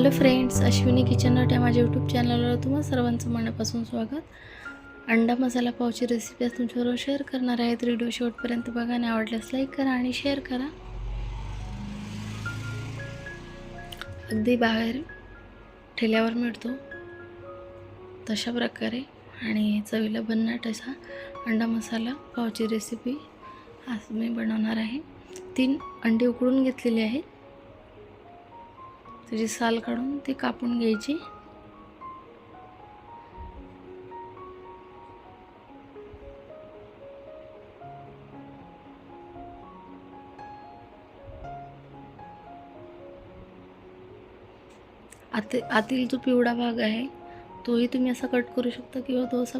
Hello friends Ashwini kitchen नट या माझ्या यूट्यूब चॅनलवर तुम्हा सर्वांचं मनापासून स्वागत. अंडा मसाला पावची रेसिपी आज तुमच्याबरोबर शेअर करणार आहे तर व्हिडिओ शेवटपर्यंत बघा आणि आवडल्यास लाईक करा आणि शेअर करा. अगदी बाहेर ठेल्यावर मिळतो तशा प्रकारे आणि चवीला भन्नाट असा अंडा मसाला पावची रेसिपी आज मी बनवणार आहे. तीन अंडी उकळून घेतलेली आहेत. त्याची साल काढून ती कापून घ्यायची. आत आतील जो पिवळा भाग आहे तोही तुम्ही असा कट करू शकता किंवा तो असा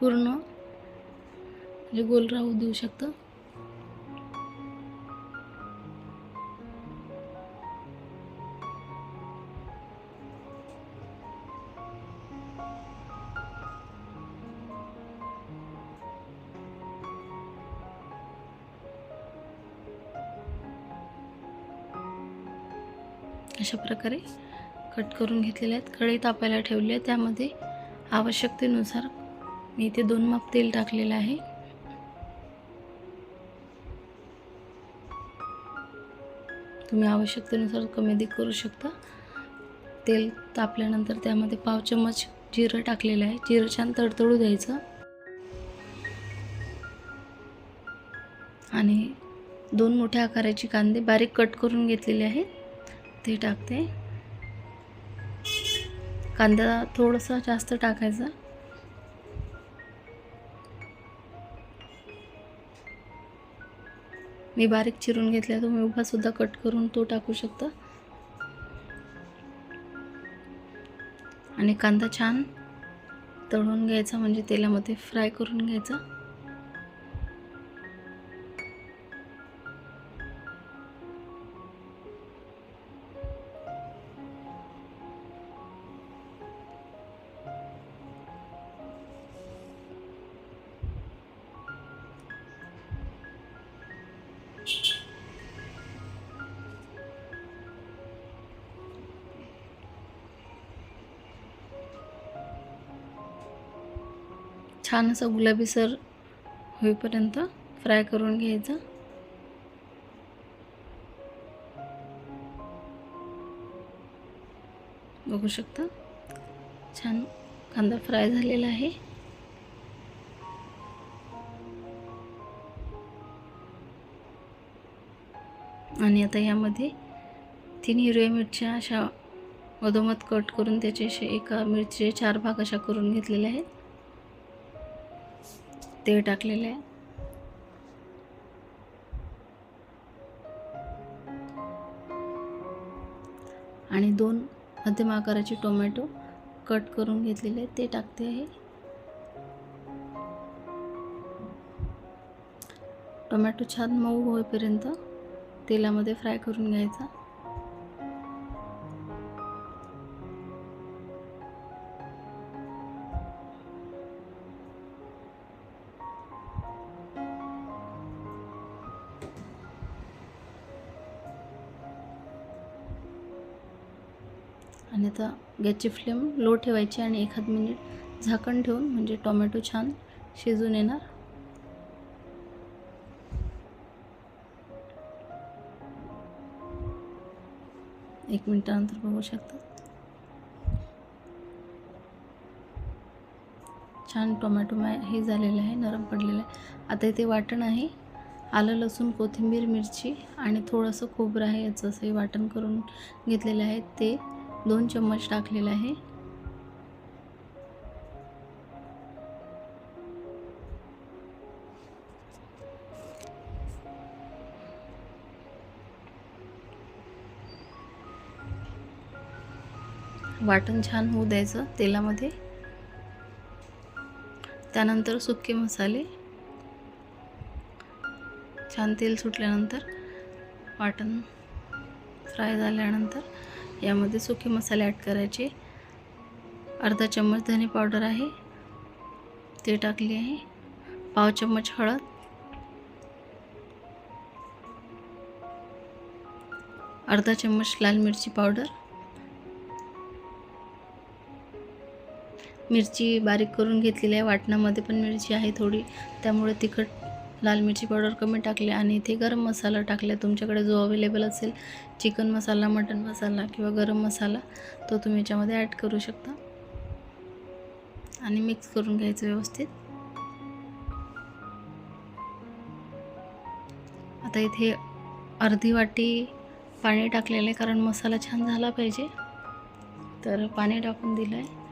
पूर्ण म्हणजे गोल राहू देऊ शकता. अशा प्रकारे कट करून घेतलेले आहेत. कढई तापायला ठेवली आहे. त्यामध्ये आवश्यकतेनुसार मी इथे दोन माप तेल टाकलेलं आहे. तुम्ही आवश्यकतेनुसार कमी अधिक करू शकता. तेल तापल्यानंतर त्यामध्ये पाव चम्मच जिरं टाकलेलं आहे. जिरं छान तडतडू द्यायचं. आणि दोन मोठ्या आकाराची कांदे बारीक कट करून घेतलेले आहेत. ते टाकते. कांदा थोडंसं जास्त टाकायचा. मी बारीक चिरून घेतला तुम्ही उभासुद्धा कट करून तो टाकू शकता. आणि कांदा छान तळून घ्यायचा म्हणजे तेलामध्ये फ्राय करून घ्यायचा. छान असं गुलाबीसर होईपर्यंत फ्राय करून घ्यायचं. बघू शकता? छान कांदा फ्राय झालेला आहे. आणि आता यामध्ये तीन हिरव्या मिरच्या अशा मधोमध कट करून त्याचे असे एका मिरचीचे चार भाग अशा करून घेतलेले आहेत. ते टाकलेले आहे आणि दोन मध्यम आकाराचे टोमॅटो कट करून घेतलेले आहेत. ते टाकते आहे. टोमॅटो छान मऊ होईपर्यंत तेलामध्ये फ्राय करून घ्यायचा. आणि आता गॅसची फ्लेम लो ठेवायची आणि एखाद मिनिट झाकण ठेवून म्हणजे टोमॅटो छान शिजून येणार. एक मिनटानंतर बघू शकता. छान टोमॅटो हे झालेलं आहे नरम पडलेलं आहे. आता इथे वाटण आहे. आलं लसूण कोथिंबीर मिरची आणि थोडंसं खोबरं आहे. याचं असं हे वाटण करून घेतलेलं आहे. ते दोन चम्मच टाकलेलं आहे. वाटण छान होऊ द्यायचं तेलामध्ये. त्यानंतर सुके मसाले. छान तेल सुटल्यानंतर वाटण फ्राय झाल्यानंतर यामध्ये सुके मसाले ॲड करायचे. अर्धा चम्मच धने पावडर आहे. ते टाकली आहे. पाव चम्मच हळद. अर्धा चम्मच लाल मिरची पावडर. मिरची बारीक करून घेतलेली आहे. वाटणामध्ये पण मिरची आहे थोडी. त्यामुळे तिखट लाल मिरची पावडर कमी टाकले आणि इथे गरम मसाला टाकला. तुमच्याकडे जो अवेलेबल असेल चिकन मसाला मटन मसाला किंवा गरम मसाला तो तुम्ही याच्यामध्ये ॲड करू शकता. आणि मिक्स करून घ्यायचं व्यवस्थित. आता इथे अर्धी वाटी पाणी टाकलेलं आहे कारण मसाला छान झाला पाहिजे. तर पाणी टाकून दिलं आहे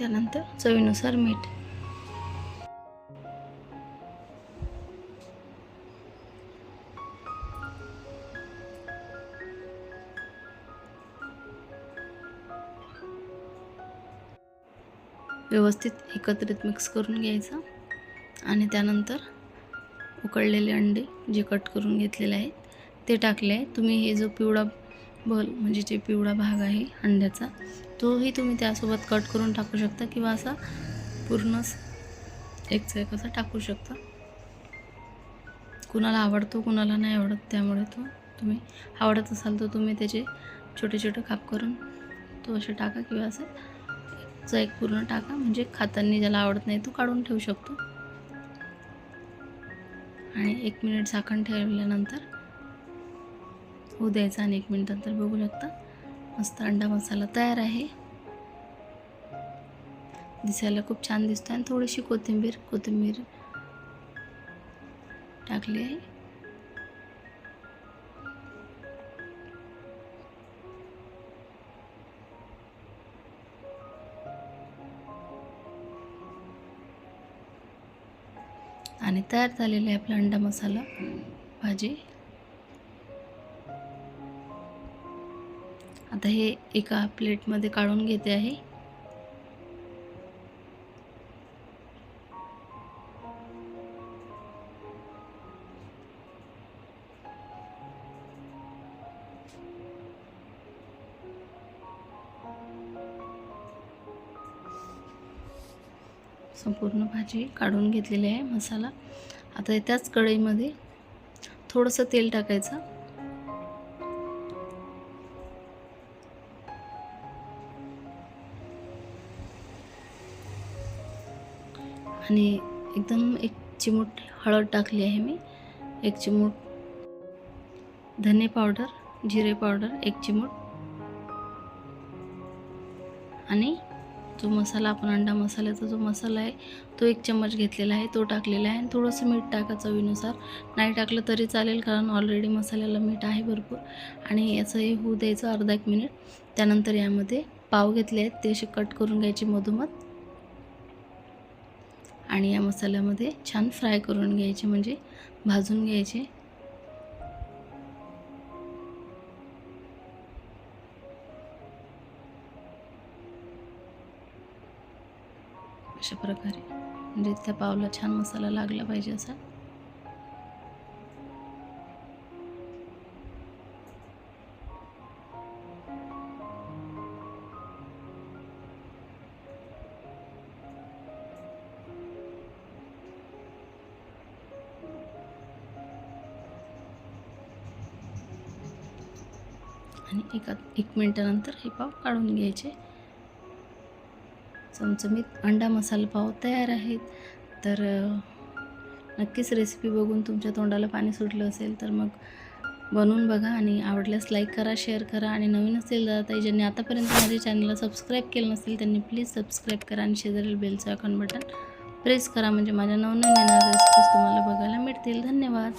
त्यानंतर चवीनुसार मीठ. व्यवस्थित एकत्रित मिक्स करून घ्यायचं. आणि त्यानंतर उकळलेले अंडे जे कट करून घेतलेले आहेत ते टाकले आहे. तुम्ही हे जो पिवळा बल म्हणजे जे पिवळा भाग आहे अंड्याचा तोही तुम्ही त्यासोबत कट करून टाकू शकता किंवा असा पूर्णच एकचा एक असा टाकू शकता. कुणाला आवडतो कुणाला नाही आवडत त्यामुळे तो तुम्ही आवडत असाल तर तुम्ही त्याचे छोटे छोटे काप करून तो असे टाका किंवा असं चा एक पूर्ण टाका. म्हणजे खातांनी ज्याला आवडत नाही तो काढून ठेवू शकतो. आणि एक मिनिट झाकण ठेवल्यानंतर होऊ द्यायचं आणि एक मिनिटनंतर बघू शकता. मस्त अंडा मसाला तयार आहे. दिसायला खूप छान दिसतो आणि थोडीशी कोथिंबीर कोथिंबीर टाकली आहे. आणि तयार झालेला आहे आपला अंडा मसाला भाजी. आता हे एका प्लेटमध्ये काढून घेते आहे. संपूर्ण भाजी काढून घेतलेली आहे मसाला. आता त्याच कढईमध्ये थोडंसं तेल टाकायचं. आणि एकदम एक चिमूट हळद टाकली आहे मी. एक चिमूट धने पावडर जिरे पावडर एक चिमूट. आणि जो मसाला आपण अंडा मसाल्याचा जो मसाला आहे तो एक चम्मच घेतलेला आहे तो टाकलेला आहे. आणि थोडंसं मीठ टाका चवीनुसार. नाही टाकलं तरी चालेल कारण ऑलरेडी मसाल्याला मीठ आहे भरपूर. आणि याचं हे होऊ द्यायचं अर्धा एक मिनिट त्यानंतर यामध्ये पाव घेतले आहेत ते असे कट करून घ्यायचे मधोमध. आणि या मसाल्यामध्ये छान फ्राय करून घ्यायचे म्हणजे भाजून घ्यायचे. अशा प्रकारे. म्हणजे त्या पावला छान मसाला लागला पाहिजे असा. आणि एका एक मिनटानंतर हे पाव काढून घ्यायचे. चमचमीत अंडा मसाला पाव तयार आहेत. तर नक्कीच रेसिपी बघून तुमच्या तोंडाला पाणी सुटलं असेल तर मग बनवून बघा आणि आवडल्यास लाईक करा शेअर करा आणि नवीन असेल ताई ज्यांनी आतापर्यंत माझ्या चॅनलला सबस्क्राईब केलं नसेल त्यांनी प्लीज सबस्क्राईब करा आणि शेजारील बेलचं आयकॉन बटन प्रेस करा. म्हणजे माझ्या नवनवीन येणाऱ्या रेसिपीज तुम्हाला बघायला मिळतील. धन्यवाद.